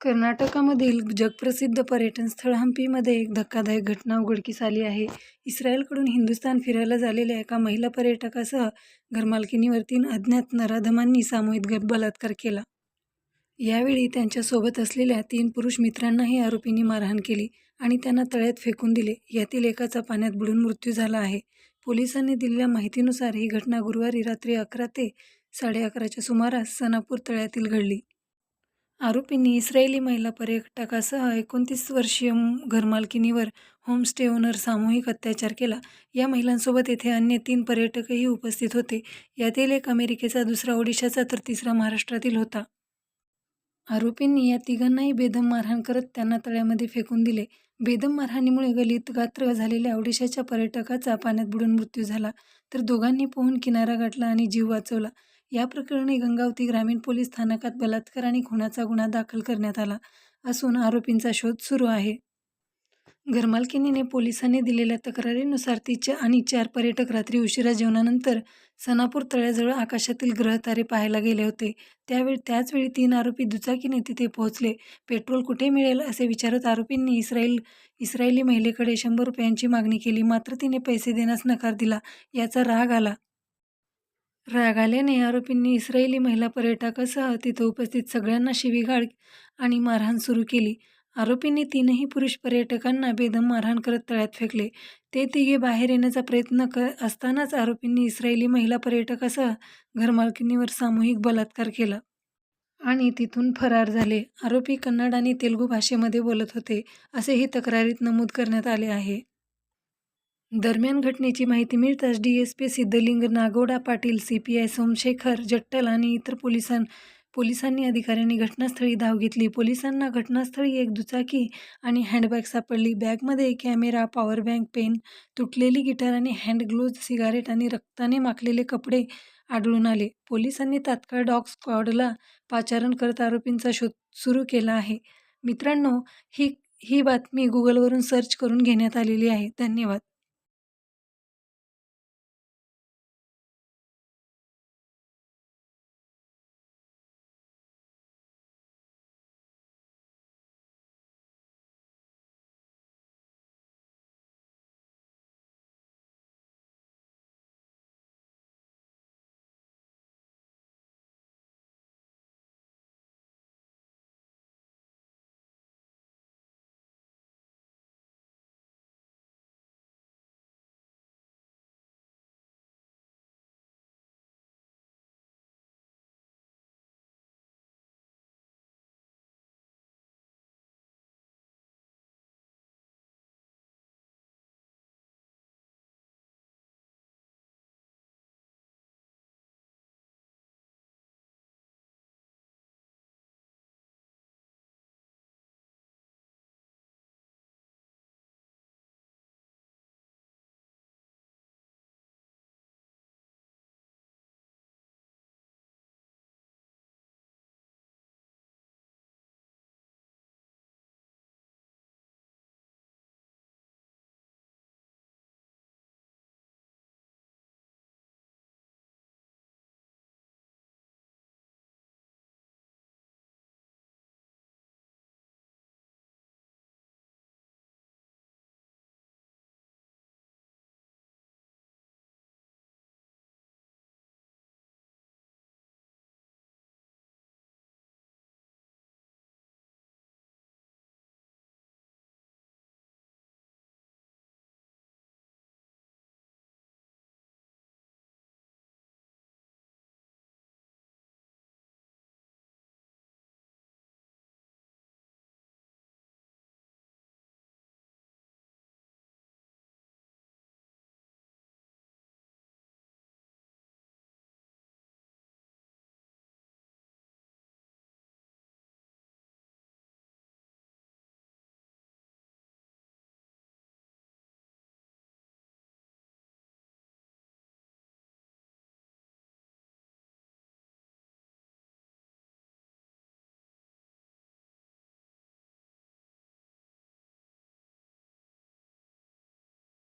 कर्नाटकामधील जगप्रसिद्ध पर्यटन स्थळ हम्पीमध्ये एक धक्कादायक घटना उघडकीस आली आहे. इस्रायलकडून हिंदुस्थान फिरायला झालेल्या एका महिला पर्यटकासह घरमालकिनीवर तीन अज्ञात नराधमांनी सामूहिक बलात्कार केला. यावेळी त्यांच्यासोबत असलेल्या तीन पुरुष मित्रांनाही आरोपींनी मारहाण केली आणि त्यांना तळ्यात फेकून दिले. यातील एकाचा पाण्यात बुडून मृत्यू झाला आहे. पोलिसांनी दिलेल्या माहितीनुसार ही घटना गुरुवारी रात्री अकरा ते साडेअकराच्या सुमारास सनापूर तळ्यातील घडली. आरोपींनी इस्रायली महिला पर्यटकासह एकोणतीस वर्षीय घरमालकिनीवर होमस्टे ओनर सामूहिक अत्याचार केला. या महिलांसोबत येथे अन्य तीन पर्यटकही उपस्थित होते. यातील एक अमेरिकेचा, दुसरा ओडिशाचा तर तिसरा महाराष्ट्रातील होता. आरोपींनी या तिघांनाही बेदम मारहाण करत त्यांना तळ्यामध्ये फेकून दिले. बेदम मारहाणीमुळे गलित-गात्र झालेल्या ओडिशाच्या पर्यटकाचा पाण्यात बुडून मृत्यू झाला, तर दोघांनी पोहून किनारा गाठला आणि जीव वाचवला. या प्रकरणी गंगावती ग्रामीण पोलीस स्थानकात बलात्कार आणि खुनाचा गुन्हा दाखल करण्यात आला असून आरोपींचा शोध सुरू आहे. घरमालकिनीने पोलिसांनी दिलेल्या तक्रारीनुसार तिच्या आणि चार पर्यटक रात्री उशिरा जेवणानंतर सनापूर तळ्याजवळ आकाशातील ग्रहतारे पाहायला गेले होते. त्यावेळी त्याचवेळी तीन आरोपी दुचाकीने तिथे पोहोचले. पेट्रोल कुठे मिळेल असे विचारत आरोपींनी इस्रायल इस्रायली महिलेकडे शंभर रुपयांची मागणी केली. मात्र तिने पैसे देण्यास नकार दिला. याचा राग आला. राग आल्याने आरोपींनी इस्रायली महिला पर्यटकासह तिथं उपस्थित सगळ्यांना शिवीगाळ आणि मारहाण सुरू केली. आरोपींनी तीनही पुरुष पर्यटकांना बेदम मारहाण करत तळ्यात फेकले. ते तिघे बाहेर येण्याचा प्रयत्न कर असतानाच आरोपींनी इस्रायली महिला पर्यटकासह घरमालकीणीवर सामूहिक बलात्कार केला. आणि तिथून फरार झाले. आरोपी कन्नड आणि तेलुगू भाषेमध्ये बोलत होते, असेही तक्रारीत नमूद करण्यात आले आहे. दरम्यान घटनेची माहिती मिळताच डीएसपी सिद्धलिंग नागोडा पाटील, सीपीआय सोमशेखर जट्टल आणि इतर पोलिसां पोलिसांनी अधिकाऱ्यांनी घटनास्थळी धाव घेतली. पोलिसांना घटनास्थळी एक दुचाकी आणि हँडबॅग सापडली. बॅगमध्ये कॅमेरा, पॉवर बँक, पेन, तुटलेली गिटार आणि हँड ग्लोव्ज, सिगारेट आणि रक्ताने माखलेले कपडे आढळून आले. पोलिसांनी तात्काळ डॉग स्क्वॉडला पाचारण करत आरोपींचा शोध सुरू केला आहे. मित्रांनो, ही ही बातमी गुगलवरून सर्च करून घेण्यात आलेली आहे. धन्यवाद.